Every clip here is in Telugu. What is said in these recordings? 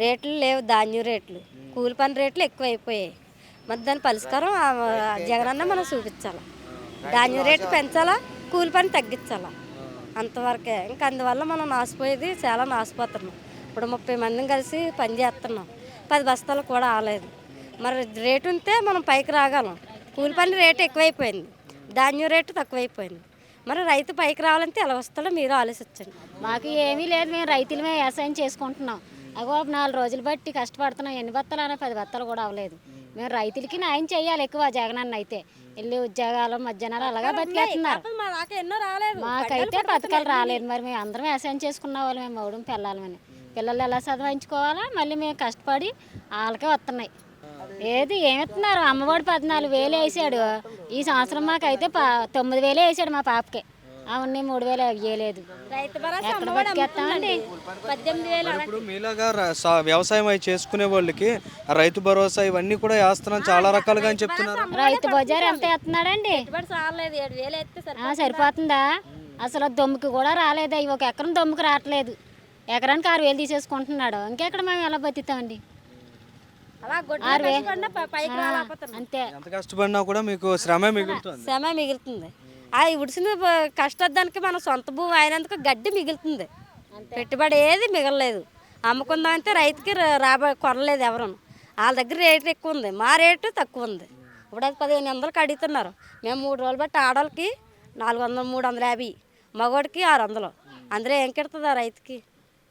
రేట్లు లేవు ధాన్యం రేట్లు. కూలి పని రేట్లు ఎక్కువైపోయాయి. మరి దాని పరిష్కారం జగనన్న మనం చూపించాలి. ధాన్యం రేట్లు పెంచాలా కూలి పని తగ్గించాలా. అంతవరకే. ఇంకా అందువల్ల మనం నాసిపోయేది చాలా నాసిపోతున్నాం ఇప్పుడు ముప్పై మందిని కలిసి పని చేస్తున్నాం. పది బస్తాలు కూడా ఆలేదు మరి రేటు ఉంటే మనం పైకి రాగలం. కూలి పని రేటు ఎక్కువైపోయింది. ధాన్యం రేటు తక్కువైపోయింది. మరి రైతు పైకి రావాలంటే ఎలా వస్తాడో మీరు ఆలోచించండి. మాకు ఏమీ లేదు. మేము రైతులమే వ్యవసాయం చేసుకుంటున్నాం. అగో నాలుగు రోజులు బట్టి కష్టపడుతున్నాం. ఎన్ని బత్తాలు అనే పది బత్తాలు కూడా అవ్వలేదు. మేము రైతులకి న్యాయం చేయాలి ఎక్కువ జగనన్న అయితే. వెళ్ళి ఉద్యోగాలు మధ్యాహ్నాలు అలాగా బతికేస్తున్నారు. మాకైతే పథకాలు రాలేదు. మరి మేము అందరం వ్యవసాయం చేసుకున్న వాళ్ళు మేము మౌడం పిల్లలమని పిల్లలు ఎలా చదివించుకోవాలా? మళ్ళీ మేము కష్టపడి వాళ్ళకే వస్తున్నాయి. ఏది ఏమిస్తున్నారు? అమ్మఒడి పద్నాలుగు వేలు వేసాడు. ఈ సంవత్సరం మాకైతే ప తొమ్మిది వేలు వేసాడు మా పాపకి. అవన్నీ మూడు వేలు భరోసా ఎక్కడ పద్దెనిమిది వేలు మీలాగా వ్యవసాయం అవి చేసుకునే వాళ్ళకి రైతు భరోసా ఇవన్నీ కూడా వేస్తున్నాం చాలా రకాలుగా అని చెప్తున్నారు. రైతు బజార్ ఎంత వేస్తున్నాడండి? పెట్టుబడి చాలలేదు ఏడు వేలు ఎత్తే సరే ఆ, సరిపోతుందా? అసలు దొమ్ముకి కూడా రాలేదు? అవి ఒక ఎకరం దొమ్ముకి రావట్లేదు. ఎకరానికి ఆరు వేలు తీసేసుకుంటున్నాడు. ఇంకెక్కడ మేము ఎలా బతుకుతామండి? అంతే. ఎంత కష్టపడినా కూడా మీకు శ్రమే మిగులుతుంది. శ్రమ మిగులుతుంది. ఆ ఉడిసిన కష్టదానికి మన సొంత భూమి అయినందుకు గడ్డి మిగులుతుంది. పెట్టుబడి ఏది మిగలలేదు. అమ్ముకుందామంటే రైతుకి రాబ కొనలేదు ఎవరు వాళ్ళ దగ్గర రేటు ఎక్కువ ఉంది. మా రేటు తక్కువ ఉంది. ఇప్పుడు అది పదిహేను వందలకి అడుగుతున్నారు. మేము మూడు రోజులు బట్టి ఆడవాళ్ళకి నాలుగు వందలు మూడు వందల యాభై. మగవాడికి ఆరు వందలు. అందులో ఏం కిడుతుంది ఆ రైతుకి?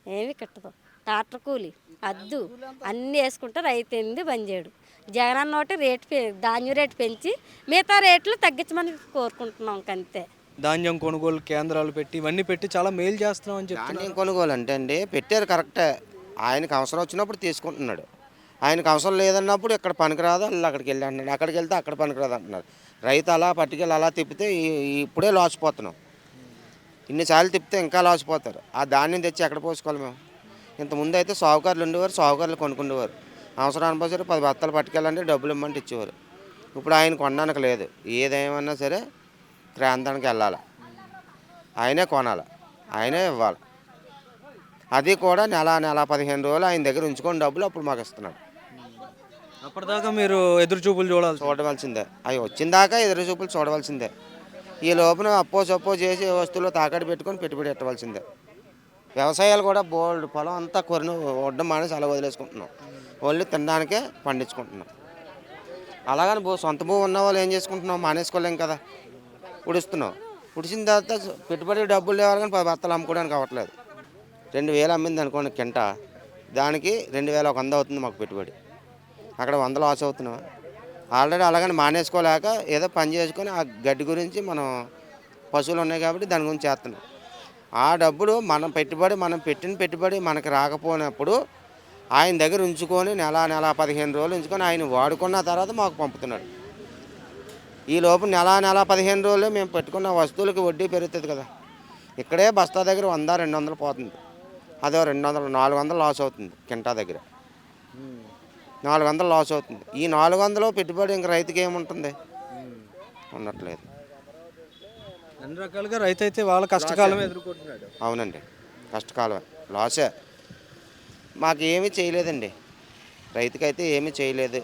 ఏమి కిట్టదు. ట్రాక్టర్ కూలి అద్దు అన్నీ వేసుకుంటే రైతు ఏంది బంద్ చేయడు జగన్ ఒకటి రేటు పె- ధాన్యం రేటు పెంచి మిగతా రేట్లు తగ్గించమని కోరుకుంటున్నాం అంతే ధాన్యం కొనుగోలు కేంద్రాలు పెట్టి ఇవన్నీ పెట్టి చాలా మేలు చేస్తున్నాం అని చెప్తున్నారు. ధాన్యం కొనుగోలు అంటే అండి పెట్టారు కరెక్టే ఆయనకు అవసరం వచ్చినప్పుడు తీసుకుంటున్నాడు. ఆయనకు అవసరం లేదన్నప్పుడు ఇక్కడ పనికిరాదు వాళ్ళు అక్కడికి వెళ్ళి అంటున్నాడు. అక్కడికి వెళ్తే అక్కడ పనికిరాదు అంటున్నారు. రైతు అలా పట్టుకెళ్ళి అలా తిప్పితే ఇప్పుడే లాసిపోతున్నాం ఇన్నిసార్లు తిప్పితే ఇంకా లాసిపోతారు ఆ ధాన్యం తెచ్చి ఎక్కడ పోసుకోవాలి మేము? ఇంతకుముందు అయితే సాగుకారులు ఉండేవారు సాగుకారులు కొనుక్కునేవారు అవసరానికి పోతే పది బత్తాలు పట్టుకెళ్ళాలంటే డబ్బులు ఇమ్మంటే ఇచ్చేవారు. ఇప్పుడు ఆయన కొనడానికి లేదు. ఏదేమన్నా సరే ప్రాంతానికి వెళ్ళాలి. ఆయనే కొనాలి. ఆయనే ఇవ్వాలి. అది కూడా నెల నెల పదిహేను రోజులు ఆయన దగ్గర ఉంచుకొని డబ్బులు అప్పుడు మాకు ఇస్తున్నాడు. అప్పటిదాకా మీరు ఎదురు చూపులు చూడాలి చూడవలసిందే. అవి వచ్చిన దాకా ఎదురు చూపులు చూడవలసిందే. ఈ లోపల అప్పో సప్పో చేసి ఏ వస్తువులు తాకట్టు పెట్టుకొని పెట్టుబడి పెట్టవలసిందే. వ్యవసాయాలు కూడా బోల్డ్ పొలం అంతా కొరిన వడ్డం మానేసి అలా వదిలేసుకుంటున్నాం. ఓన్లీ తినడానికే పండించుకుంటున్నాం. అలాగని భూ సొంత భూమి ఉన్న వాళ్ళు ఏం చేసుకుంటున్నాం? మానేసుకోలేం కదా. ఉడుస్తున్నాం. ఉడిసిన తర్వాత పెట్టుబడి డబ్బులు లేవాలి కానీ పది బత్తలు అమ్ముకోవడానికి అవ్వట్లేదు. రెండు వేలు అమ్మింది అనుకోండి కింట. దానికి రెండు వేల ఒక వంద అవుతుంది మాకు పెట్టుబడి. అక్కడ వంద లాస్ అవుతున్నాం. ఆల్రెడీ అలాగని మానేసుకోలేక ఏదో పని చేసుకొని ఆ గడ్డి గురించి మనం పశువులు ఉన్నాయి కాబట్టి దాని గురించి చేస్తున్నాం. ఆ డబ్బులు మనం పెట్టుబడి మనం పెట్టిన పెట్టుబడి మనకి రాకపోయినప్పుడు ఆయన దగ్గర ఉంచుకొని నెల నెల పదిహేను రోజులు ఉంచుకొని ఆయన వాడుకున్న తర్వాత మాకు పంపుతున్నాడు. ఈ లోపు నెల నెల పదిహేను రోజులు మేము పెట్టుకున్న వస్తువులకి వడ్డీ పెరుగుతుంది కదా. ఇక్కడే బస్తా దగ్గర వంద రెండు వందలు పోతుంది. అదో రెండు వందలు నాలుగు వందలు లాస్ అవుతుంది కింటా దగ్గర. నాలుగు వందలు లాస్ అవుతుంది. ఈ నాలుగు వందలు పెట్టుబడి ఇంక రైతుకి ఏముంటుంది? ఉండట్లేదు. అన్ని రకాలుగా రైతు అయితే వాళ్ళ కష్టకాలం ఎదుర్కొంటున్నాడు. అవునండి. కష్టకాలం లాసే. మాకు ఏమీ చేయలేదండి. రైతుకైతే ఏమీ చేయలేదు.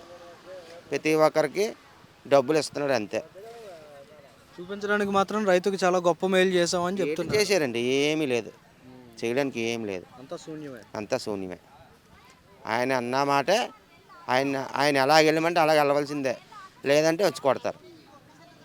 ప్రతి ఒక్కరికి డబ్బులు ఇస్తున్నాడు అంతే. చూపించడానికి మాత్రం రైతుకి చాలా గొప్ప మేలు చేసామని చెప్తున్నారు. చేశారండి? ఏమీ లేదు. చేయడానికి ఏం లేదు. అంతా శూన్యమే. అంతా శూన్యమే. ఆయన అన్న మాటే ఆయన ఆయన ఎలా వెళ్ళమంటే అలాగ వెళ్ళవలసిందే లేదంటే వచ్చి కొడతారు.